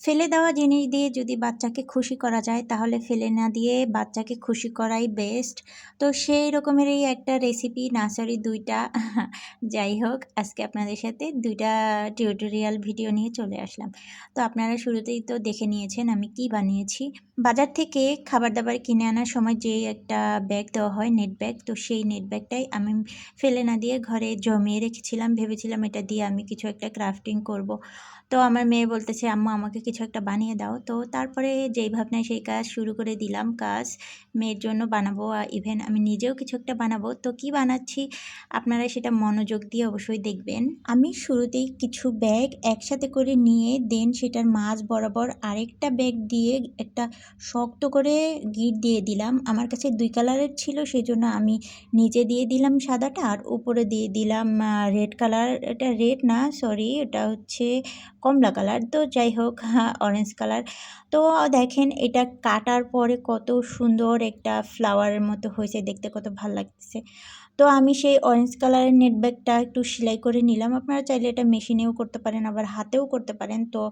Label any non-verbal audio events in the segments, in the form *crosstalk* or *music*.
ফেলে দেওয়া জিনিস দিয়ে যদি বাচ্চাকে খুশি করা যায়, তাহলে ফেলে না দিয়ে বাচ্চাকে খুশি করাই বেস্ট তো সেই রকমেরই একটা রেসিপি নার্সারি দুইটা। *laughs* যাই হোক, আজকে আপনাদের সাথে দুইটা টিউটোরিয়াল ভিডিও নিয়ে চলে আসলাম। তো আপনারা শুরুতেই তো দেখে নিয়েছেন আমি কি বানিয়েছি। বাজার থেকে খাবার দাবার কিনে আনার সময় যে একটা ব্যাগ দেওয়া হয় নেট ব্যাগ তো সেই নেট ব্যাগটাই আমি ফেলে না দিয়ে ঘরে জমিয়ে রেখেছিলাম। ভেবেছিলাম এটা দিয়ে আমি কিছু একটা ক্রাফটিং করব। তো আমার মেয়ে বলতেছে, আম্মু, আমাকে কিছু একটা বানিয়ে দাও। তো তারপরে যেই ভাবনায় সেই কাজ শুরু করে দিলাম কাজ, মেয়ের জন্য বানাবো ইভেন আমি নিজেও কিছু একটা বানাবো। তো কি বানাচ্ছি? আপনারা সেটা মনোযোগ দিয়ে অবশ্যই দেখবেন। আমি শুরুতেই কিছু ব্যাগ একসাথে করে নিয়ে দেন সেটার মাছ বরাবর আরেকটা ব্যাগ দিয়ে একটা শক্ত করে গিট দিয়ে দিলাম। আমার কাছে দুই কালারের ছিল সেই জন্য আমি নিচে দিয়ে দিলাম সাদাটা আর উপরে দিয়ে দিলাম রেড কালার এটা রেড না সরি এটা হচ্ছে কমলা কালার তো যাই হোক অরেঞ্জ কালার তো দেখেন এটা কাটার পরে কত সুন্দর একটা ফ্লাওয়ারের মতো হয়েছে, দেখতে কত ভালো লাগতেছে। তো আমি সেই অরেঞ্জ কালারের নেট ব্যাগটা একটু সেলাই করে নিলাম। আপনারা চাইলে এটা মেশিনেও করতে পারেন, আবার হাতেও করতে পারেন। তো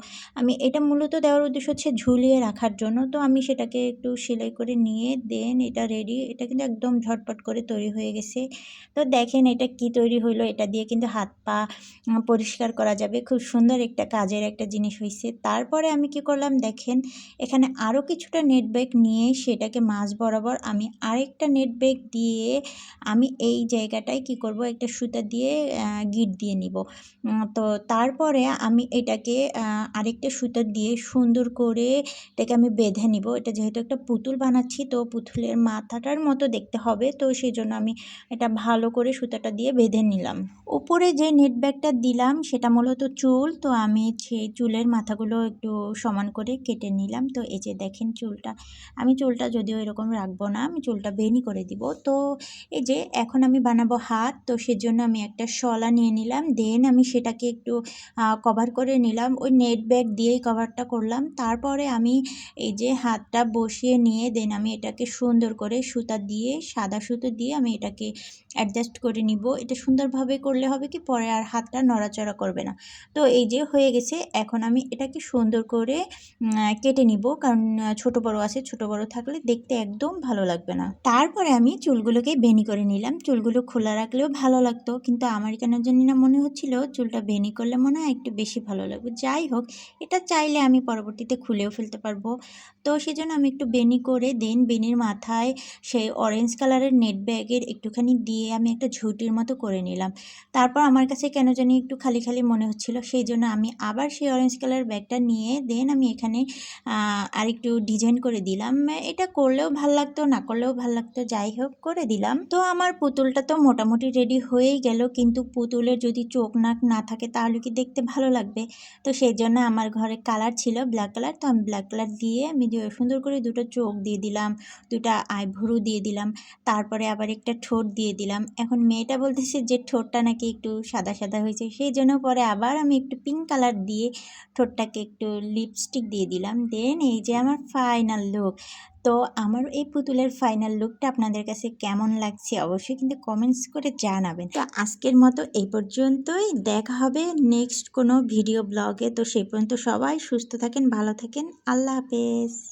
আমি এটা মূলত দেওয়ার উদ্দেশ্য হচ্ছে ঝুলিয়ে রাখার জন্য। তো আমি সেটাকে একটু সেলাই করে নিয়ে দেন, এটা রেডি এটা কিন্তু একদম ঝটপট করে তৈরি হয়ে গেছে। তো দেখেন এটা কি তৈরি হইল, এটা দিয়ে কিন্তু হাত পা পরিষ্কার করা যাবে। খুব সুন্দর একটা কাজের একটা জিনিস হয়েছে তারপরে আমি কি করলাম, দেখেন এখানে আরও কিছুটা নেট ব্যাগ নিয়ে সেটাকে মাছ বরাবর আমি আরেকটা নেট ব্যাগ দিয়ে আমি এই জায়গাটায় কি করব? একটা সুতা দিয়ে গিট দিয়ে নিব। তো তারপরে আমি এটাকে আরেকটা সুতা দিয়ে সুন্দর করে এটাকে আমি বেঁধে নিব। এটা যেহেতু একটা পুতুল বানাচ্ছি, তো পুতুলের মাথাটার মতো দেখতে হবে। তো সেই জন্য আমি এটা ভালো করে সুতাটা দিয়ে বেঁধে নিলাম। উপরে যে নেট ব্যাগটা দিলাম, সেটা মূলত চুল। তো আমি সেই চুলের মাথাগুলো একটু সমান করে কেটে নিলাম। তো এই যে দেখেন চুলটা। আমি চুলটা যদিও এরকম রাখব না, আমি চুলটা বেনি করে দিব। তো এই যে এখন আমি বানাবো হাত, তো সেজন্য আমি একটা শলা নিয়ে নিলাম। দেন আমি সেটাকে একটু কভার করে নিলাম। ওই নেট ব্যাগ দিয়েই কভারটা করলাম। তারপরে আমি এই যে হাতটা বসিয়ে নিয়ে দেন আমি এটাকে সুন্দর করে সুতা দিয়ে, সাদা সুতো দিয়ে আমি এটাকে অ্যাডজাস্ট করে নিব। এটা সুন্দরভাবে করলে হবে কি, পরে আর হাতটা নড়াচড়া করবে না। তো এই যে হয়ে গেছে। এখন আমি এটাকে সুন্দর করে কেটে নিব। কারণ ছোট বড় আছে। ছোট বড় থাকলে দেখতে একদম ভালো লাগবে না। তারপরে আমি চুলগুলোকে বেনি করে নিলাম। চুলগুলো খোলা রাখলেও ভালো লাগতো। কিন্তু আমার কেন জানি না মনে হচ্ছিল, চুলটা বেনি করলে মনে হয় একটু বেশি ভালো লাগবে। যাই হোক, এটা চাইলে আমি পরবর্তীতে খুলেও ফেলতে পারব। তো সেই জন্য আমি একটু বেনি করে দেন। বেনির মাথায় সেই অরেঞ্জ কালারের নেট ব্যাগের একটুখানি দিয়ে আমি একটা ঝুটির মতো করে নিলাম। তারপর আমার কাছে কেন জানি একটু খালি খালি মনে হচ্ছিল, সেই জন্য আমি আবার সেই অরেঞ্জ কালার ব্যাগটা নিয়ে দেন আমি এখানে আর একটু ডিজাইন করে দিলাম। এটা করলেও ভালো লাগতো, না করলেও ভালো লাগতো, যাই হোক, করে দিলাম। তো আমার পুতুলটা তো মোটামুটি রেডি হয়েই গেল, কিন্তু পুতুলের যদি চোখ নাক না থাকে তাহলে কি দেখতে ভালো লাগবে? তো সেই জন্য আমার ঘরে কালার ছিল ব্ল্যাক কালার তো আমি ব্ল্যাক কালার দিয়ে আমি সুন্দর করে দুটো চোখ দিয়ে দিলাম, দুটা আইভুরু দিয়ে দিলাম, তারপরে আবার একটা ঠোঁট দিয়ে দিলাম। এখন মেয়েটা বলতেছে যে ঠোঁটটা নাকি একটু সাদা সাদা হয়েছে, সেই জন্য পরে আবার আমি একটু পিঙ্ক কালার দিয়ে ঠোঁটটাকে একটু লিপস্টিক দিয়ে দিলাম। দেন এই যে আমার ফাইনাল লুক তো আমার এই পুতুলের ফাইনাল লুকটা আপনাদের কাছে কেমন লাগছে অবশ্যই কিন্তু কমেন্টস করে জানাবেন। তো আজকের মতো এই পর্যন্তই। দেখা হবে নেক্সট কোনো ভিডিও ব্লগে তো সেই পর্যন্ত সবাই সুস্থ থাকেন, ভালো থাকেন। আল্লাহ হাফেজ।